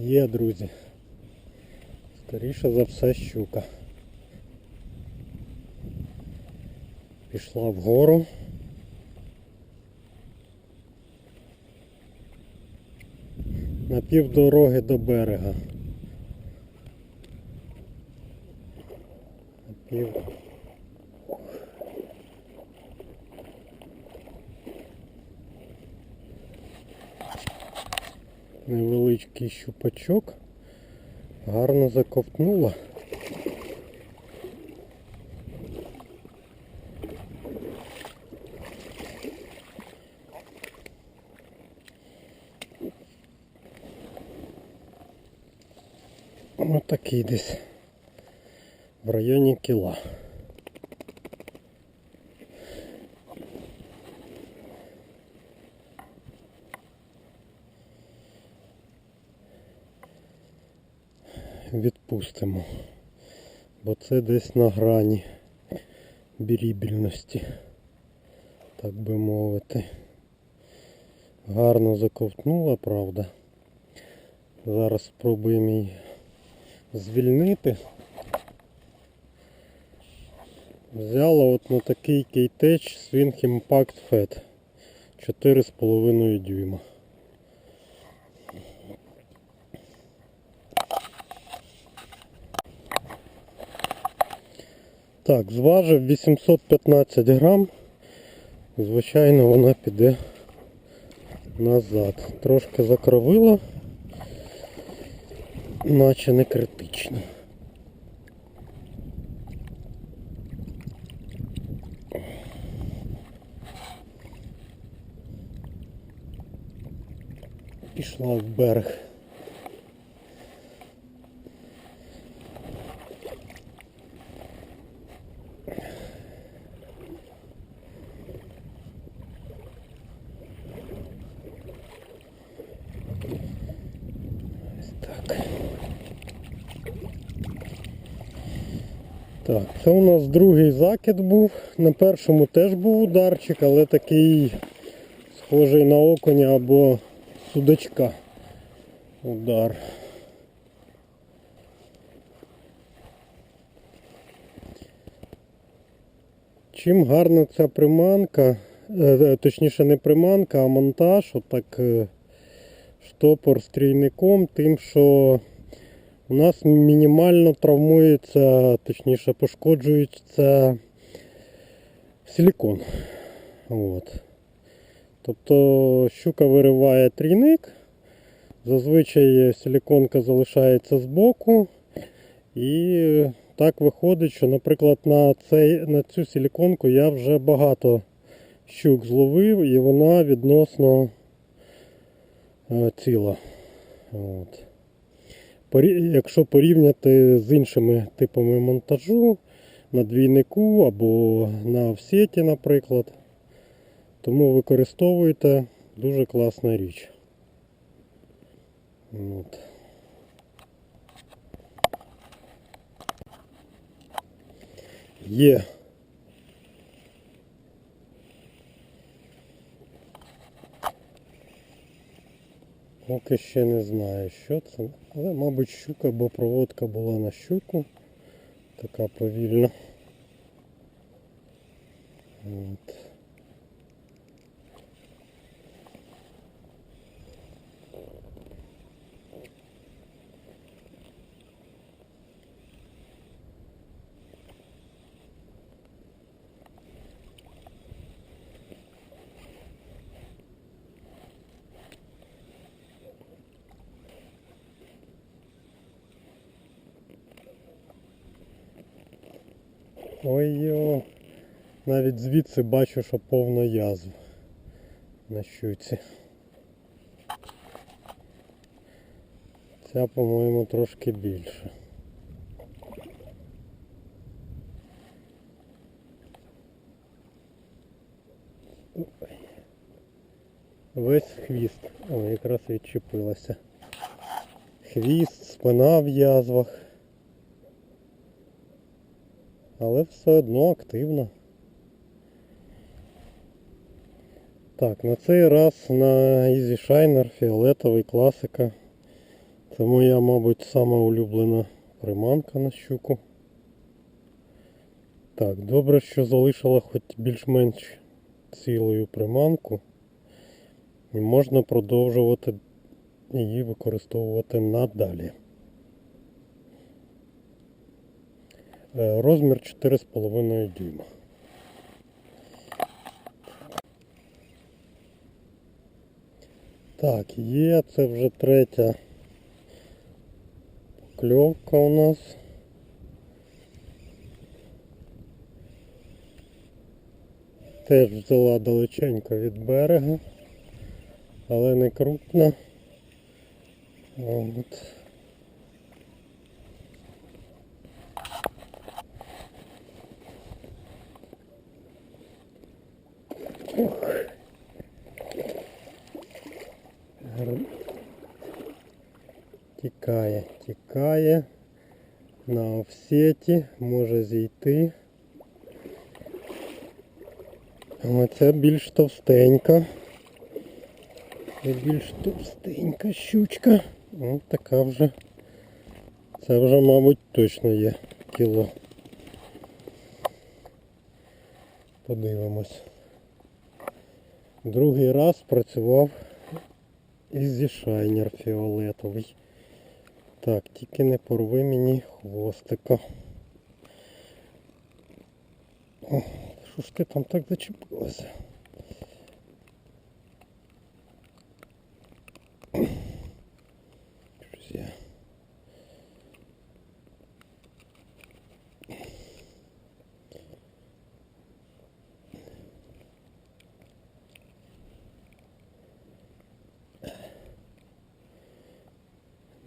Є, друзі. Скоріше за все щука. Пішла вгору. На півдороги до берега. На пів... Невеличкий щупачок. Гарно заковтнула. Ось такий десь в районі кіла. Відпустимо, бо це десь на грані бірібільності, так би мовити. Гарно заковтнула, правда. Зараз спробуємо її звільнити. Взяла от на такий кейтеч Swing Impact Fat 4,5 дюйма. Так, зважив 815 грам. Звичайно, вона піде назад. Трошки закровила, наче не критично. Пішла в берег. Так, це у нас другий закид був. На першому теж був ударчик, але такий схожий на окуня або судачка. Удар. Чим гарна ця приманка, е, точніше не приманка, а монтаж, отак е, штопор з трійником, тим, що у нас мінімально травмується, точніше пошкоджується силікон. От. Тобто щука вириває трійник, зазвичай силіконка залишається збоку. І так виходить, що, наприклад, на, цей, на цю силіконку я вже багато щук зловив і вона відносно е, ціла. От. Якщо порівняти з іншими типами монтажу на двійнику або на офсеті, наприклад, тому використовуйте дуже класна річ. От. Є. Поки ще не знаю, що це. Але, мабуть, щука, бо проводка була на щуку. Така повільна. От. Ой-йо. Навіть звідси бачу, що повно язв на щуці. Ця, по-моєму, трошки більше. Весь хвіст. О, якраз відчепилася. Хвіст, спина в язвах. Але все одно активно. Так, на цей раз на Easy Shiner фіолетовий класика. Це моя, мабуть, сама улюблена приманка на щуку. Так, добре, що залишила хоч більш-менш цілою приманку. І можна продовжувати її використовувати надалі. Розмір 4,5 дюйма. Так, є, це вже третя покльовка у нас. Теж взяла далеченько від берега, але не крупна. От. Ох. Тікає, тікає. На офсеті може зійти. Оця більш товстенька. Це більш товстенька щучка. Ось така вже. Це вже, мабуть, точно є кіло. Подивимось. Другий раз працював ізі шайнер фіолетовий. Так, тільки не порви мені хвостика. О, що ж ти там так зачепилася?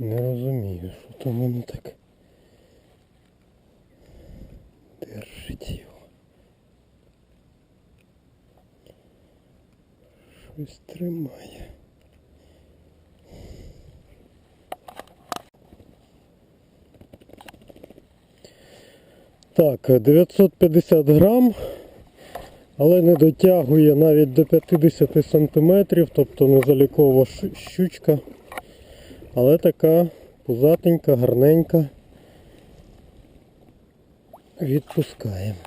Не розумію, що там воно так держить його. Щось тримає. Так, 950 грам, але не дотягує навіть до 50 сантиметрів, тобто незалікова щучка. Але така пузатенька, гарненька. Відпускаємо.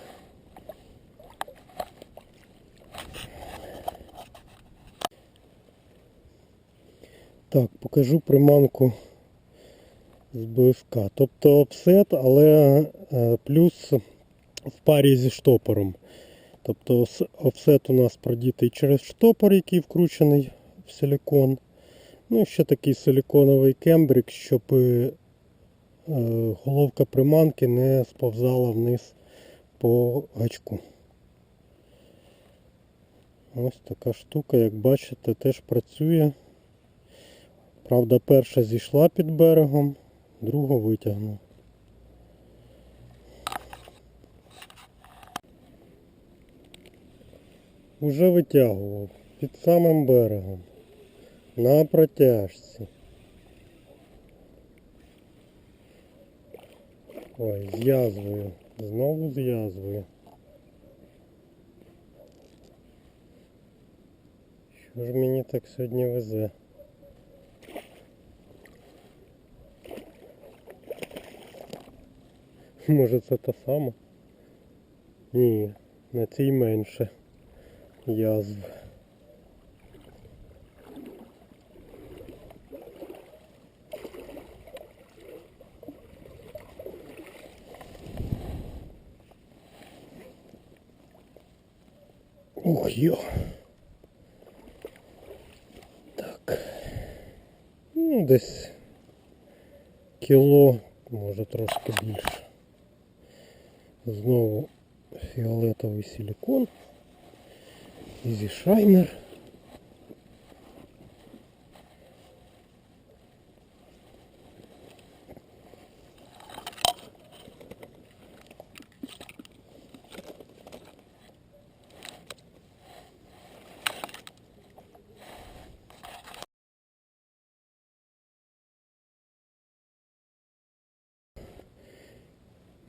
Так, покажу приманку зблизька. Тобто офсет, але е, плюс в парі зі штопором. Тобто офсет у нас продітий через штопор, який вкручений в силикон. Ну ще такий силиконовий кембрик, щоб е, головка приманки не сповзала вниз по гачку. Ось така штука, як бачите, теж працює. Правда, перша зійшла під берегом, другу витягнув. Уже витягував під самим берегом. На протяжці. Ой, з. Знову з язвою. Що ж мені так сьогодні везе? Може це та сама? Ні, на цій менше язв. Ух йо. Так. Ну, десь кіло, може трошки більше. Знову фіолетовий силикон. Ізі шайнер.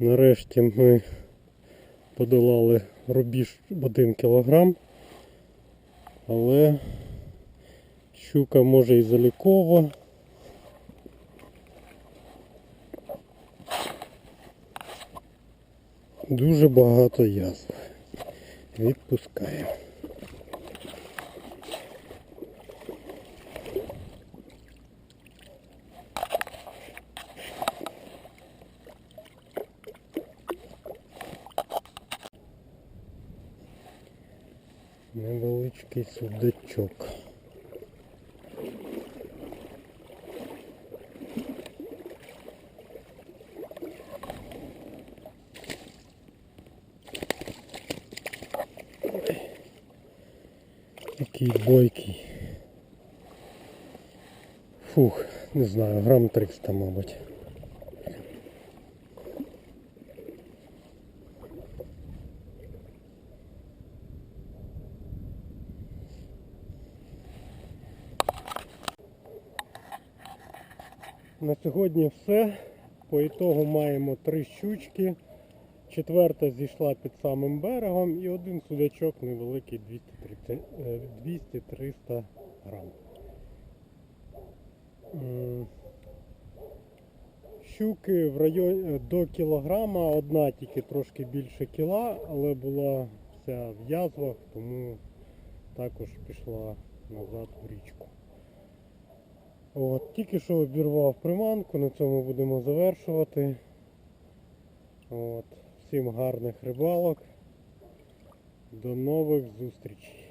Нарешті ми подолали рубіж один кілограм, але щука може і залікова. Дуже багато язви Відпускаємо. Невеличкий судачок. Такий бойкий. Фух, не знаю, грам 300, мабуть. На сьогодні все. По ітогу маємо три щучки. Четверта зійшла під самим берегом і один судачок невеликий 230, е, 200-300 грам. Щуки в районі до кілограма, одна тільки трошки більше кіла, але була вся в язвах, тому також пішла назад в річку. От, тільки що обірвав приманку, на цьому будемо завершувати. От, всім гарних рибалок. До нових зустрічей.